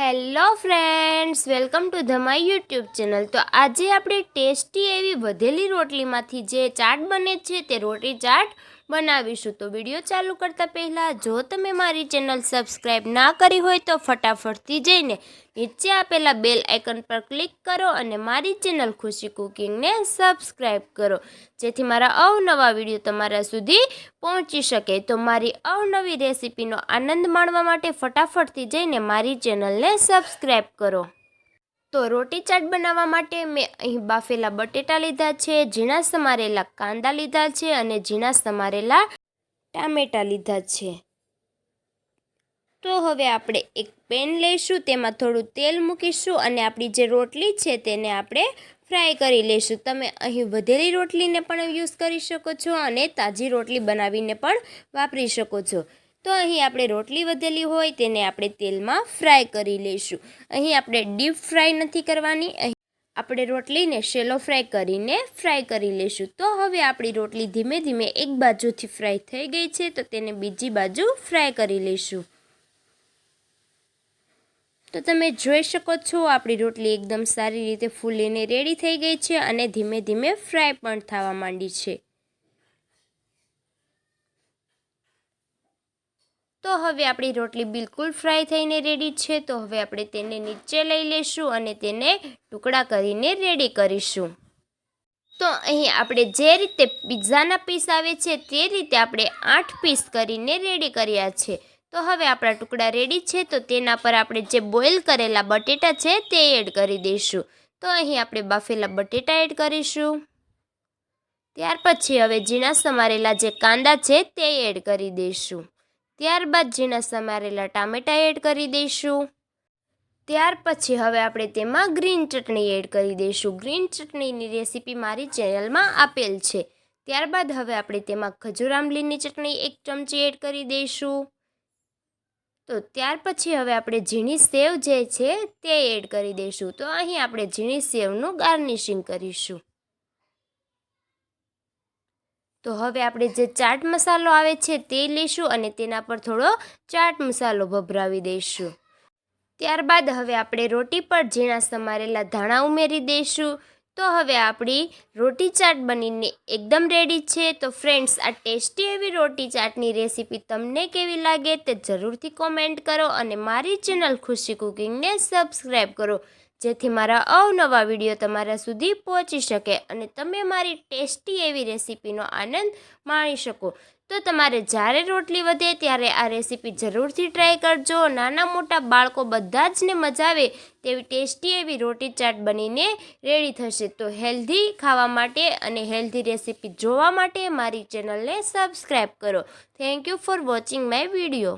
Hello friends, welcome to the my YouTube channel. તો આજે આપણે ટેસ્ટી એવી વધેલી રોટલીમાંથી જે ચાટ બને છે તે રોટી ચાટ બનાવીશું. તો વીડિયો ચાલુ કરતાં પહેલાં જો તમે મારી ચેનલ સબસ્ક્રાઈબ ના કરી હોય તો ફટાફટથી જઈને નીચે આપેલા બેલ આઇકન પર ક્લિક કરો અને મારી ચેનલ ખુશી કુકિંગને સબસ્ક્રાઈબ કરો. જેથી મારા અવનવા વીડિયો તમારા સુધી પહોંચી શકે. તો મારી અવનવી રેસિપીનો આનંદ માણવા માટે ફટાફટથી જઈને મારી ચેનલને સબસ્ક્રાઈબ કરો. તો રોટી ચાટ બનાવવા માટે મેં અહીં બાફેલા બટેટા લીધા છે, ઝીણા સમારેલા કાંદા લીધા છે અને ઝીણા સમારેલા ટામેટાં લીધા છે. તો હવે આપણે એક પેન લઈશું, તેમાં થોડું તેલ મૂકીશું અને આપણી જે રોટલી છે તેને આપણે ફ્રાય કરી લઈશું. તમે અહીં વધેલી રોટલીને પણ યુઝ કરી શકો છો અને તાજી રોટલી બનાવીને પણ વાપરી શકો છો. તો અહીં આપણે રોટલી વધેલી હોય તેને આપણે તેલમાં ફ્રાય કરી લઈશું. અહીં આપણે ડીપ ફ્રાય નથી કરવાની. અહીં આપણે રોટલીને શેલો ફ્રાય કરીને ફ્રાય કરી લઈશું. તો હવે આપણી રોટલી ધીમે ધીમે એક બાજુથી ફ્રાય થઈ ગઈ છે, તો તેને બીજી બાજુ ફ્રાય કરી લઈશું. તો તમે જોઈ શકો છો, આપણી રોટલી એકદમ સારી રીતે ફૂલીને રેડી થઈ ગઈ છે અને ધીમે ધીમે ફ્રાય પણ થવા માંડી છે. તો હવે આપણી રોટલી બિલકુલ ફ્રાય થઈને રેડી છે, તો હવે આપણે તેને નીચે લઈ લઈશું અને તેને ટુકડા કરીને રેડી કરીશું. તો અહીં આપણે જે રીતે પિઝાના પીસ આવે છે, તે રીતે આપણે આઠ પીસ કરીને રેડી કર્યા છે. તો હવે આપણા ટુકડા રેડી છે, તો તેના પર આપણે જે બોઇલ કરેલા બટેટા છે, તે એડ કરી દઈશું. તો અહીં આપણે બાફેલા બટેટા એડ કરીશું. ત્યાર પછી હવે ઝીણા સમારેલા જે કાંદા છે, તે એડ કરી દઈશું. ત્યારબાદ ઝીણા સમારેલા ટામેટાં એડ કરી દઈશું. ત્યાર પછી હવે આપણે તેમાં ગ્રીન ચટણી એડ કરી દઈશું. ગ્રીન ચટણીની રેસીપી મારી ચેનલમાં આપેલ છે. ત્યારબાદ હવે આપણે તેમાં ખજૂર આંબલીની ચટણી એક ચમચી એડ કરી દઈશું. તો ત્યાર પછી હવે આપણે ઝીણી સેવ જે છે તે એડ કરી દઈશું. તો અહીં આપણે ઝીણી સેવનું ગાર્નિશિંગ કરીશું. તો હવે આપણે જે ચાટ મસાલો આવે છે તે લઈશું અને તેના પર થોડો ચાટ મસાલો ભભરાવી દઈશું. ત્યારબાદ હવે આપણે રોટી પર ઝીણા સમારેલા ધાણા ઉમેરી દઈશું. તો હવે આપણી રોટી ચાટ બનીને એકદમ રેડી છે. તો ફ્રેન્ડ્સ આ ટેસ્ટી એવી રોટી ચાટની રેસીપી તમને કેવી લાગે તે જરૂરથી કોમેન્ટ કરો અને મારી ચેનલ ખુશી કુકિંગને સબસ્ક્રાઈબ કરો. જેથી મારા અવનવા વીડિયો તમારા સુધી પહોંચી શકે અને તમે મારી ટેસ્ટી એવી રેસીપીનો આનંદ માણી શકો. તો તમારે જ્યારે રોટલી વધે ત્યારે આ રેસીપી જરૂરથી ટ્રાય કરજો. નાના મોટા બાળકો બધા જ ને મજા આવે તેવી ટેસ્ટી એવી રોટી ચાટ બનીને રેડી થશે. તો હેલ્ધી ખાવા માટે અને હેલ્ધી રેસીપી જોવા માટે મારી ચેનલને સબસ્ક્રાઈબ કરો. Thank you for watching my video.